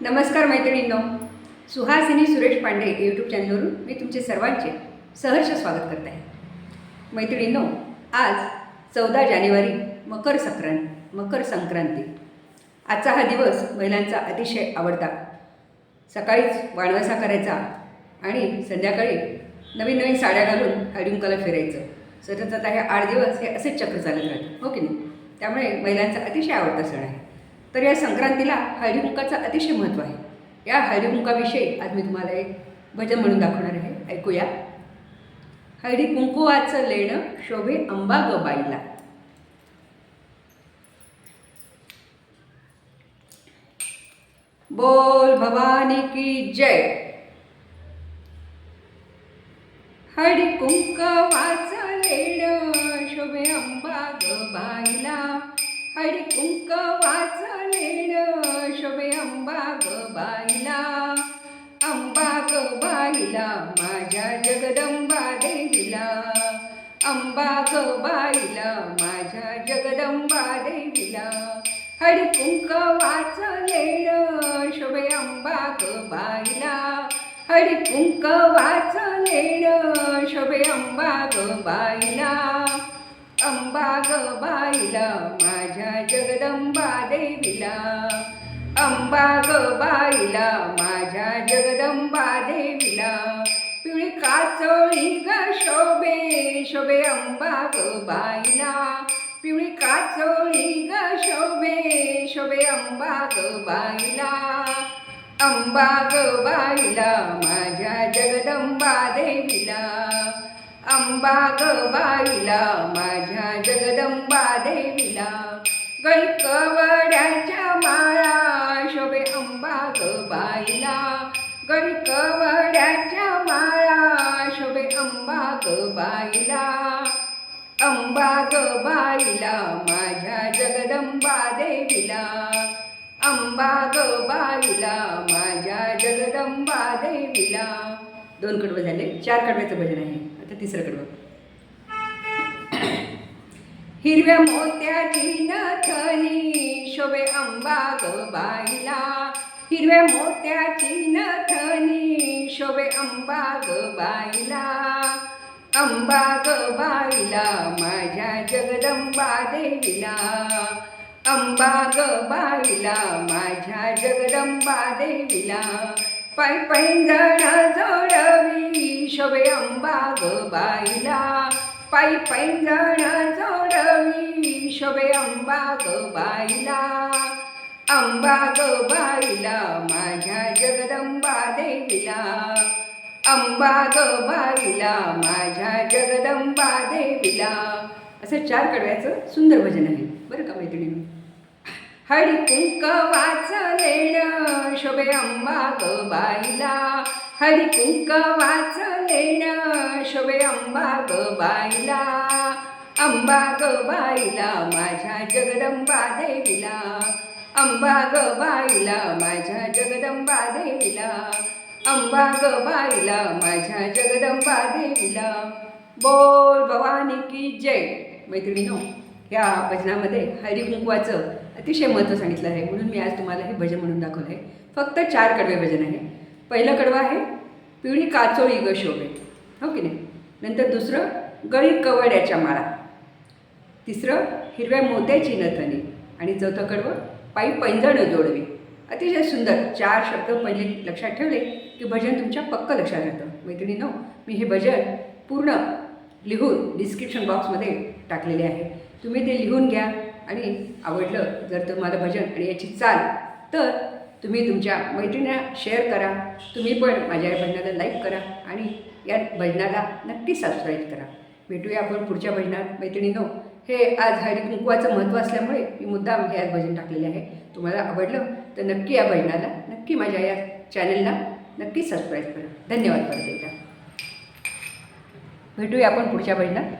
नमस्कार मैत्रिणींनो. सुहासिनी सुरेश पांडे यूट्यूब चॅनलवरून मी तुमचे सर्वांचे सहर्ष स्वागत करत आहे. मैत्रिणींनो आज चौदा जानेवारी मकर संक्रांत मकर संक्रांती. आजचा हा दिवस महिलांचा अतिशय आवडता. सकाळीच वाणवसा करायचा आणि संध्याकाळी नवीन नवीन साड्या घालून हळदीकुंकाला फिरायचं. सतत आता हे आठ दिवस हे असेच चक्र चालत राहतं हो की नाही? त्यामुळे महिलांचा अतिशय आवडता सण आहे. तर या संक्रांतीला हरिमुखाचं अतिशय महत्त्व आहे. या हळदीकुंकाविषयी आज मी तुम्हाला एक भजन म्हणून दाखवणार आहे. ऐकूया. हळदी कुंकुवाचं लेणं शोभे अंबा ग बोल भवानी की जय. हळदी कुंकवाचं लेणं शोभे अंबा गबाईला बाईला हळदी कुंकवाचं शोभे अंबा ग बाईला. अंबा ग बाईला माझ्या जगदंबा देवीला. अंबा ग बाईला माझ्या जगदंबा देवीला. हळदी कुंकवाचं लेणं शोभे अंबा ग बाईला. हळदी कुंकवाचं लेणं शोभे अंबा ग बाईला. अंबा ग बाईला माझ्या जगदंबा देवीला. अंबा ग बाईला माझ्या जगदंबा देवीला. पिवळी काचोळी ग शोभे शोभे अंबा ग बाईला. पिवळी काचोळी ग शोभे शोभे अंबा ग बाईला. अंबा ग बाईला माझ्या जगदंबा देवीला. अंबा ग बाईला माझ्या जगदंबा देवीला. गणकवड्याच्या माळा शोभे अंबा ग बाईला गणकवड्याच्या माळा शोभे अंबा ग बाईला अंबा ग बाईला माझ्या जगदंबा देवीला. अंबा ग बाईला माझ्या जगदंबा देवीला. दोन कडवं झाले. चार कडव्याचं भजन आहे. आता तिसरं कडवं. हिरव्या मोत्याची नथनी शोभे अंबा ग बाईला. हिरव्या मोत्याची नथनी शोभे अंबा ग बाईला. अंबा ग बाईला माझ्या जगदंबा देवीला. अंबा ग बाईला माझ्या जगदंबा देवीला. पाय पैंजण जोडवी शोभे अंबा ग बाईला. पायी पैंजण जोडवी शोभे अंबा ग बाईला. अंबा ग बाईला माझ्या जगदंबा देवीला. अंबा ग बाईला माझ्या जगदंबा देवीला. असं चार कडव्याचं सुंदर भजन आहे. बरं हळी कुंकवाचं लेणं शोभे अंबा ग बाईला. हळी कुंकवाचं लेणं शोभे अंबा ग बाईला. अंबा ग बाईला माझ्या जगदंबा देवीला. अंबा ग बाईला माझ्या जगदंबा देवीला. अंबा ग बाईला माझ्या जगदंबा देवीला. बोल भवानी की जय. मैत्रिणीनो या भजनामध्ये हरिकुंकवाचं अतिशय महत्त्व सांगितलं आहे. म्हणून मी आज तुम्हाला हे भजन म्हणून दाखवलं आहे. फक्त चार कडवे भजन आहे. पहिलं कडवं आहे पिवळी काचोळी ग शोभे. हो की नाही? नंतर दुसरं गळी कवड्याच्या माळा. तिसरं हिरव्या मोत्याची नथनी. आणि चौथं कडवं पायी पैंजण जोडवी. अतिशय सुंदर. चार शब्द पहिले लक्षात ठेवले की भजन तुमच्या पक्क लक्षात राहतं. मैत्रिणीनो मी हे भजन पूर्ण लिहून डिस्क्रिप्शन बॉक्समध्ये टाकलेले आहे. तुम्ही ते लिहून घ्या. आणि आवडलं जर तुम्हाला भजन आणि याची चाल तर तुम्ही तुमच्या मैत्रिणींना शेअर करा. तुम्ही पण माझ्या या भजनाला लाईक करा आणि या भजनाला नक्की सबस्क्राईब करा. भेटूया आपण पुढच्या भजनात. मैत्रिणीनो हे आज हरिकुंकवाचं महत्त्व असल्यामुळे मी मुद्दाम हे आज भजन टाकलेले आहे. तुम्हाला आवडलं तर नक्की या भजनाला नक्की माझ्या या चॅनलला नक्की सबस्क्राईब करा. धन्यवाद परत एकदा भेटूया आपण पुढच्या भजनात.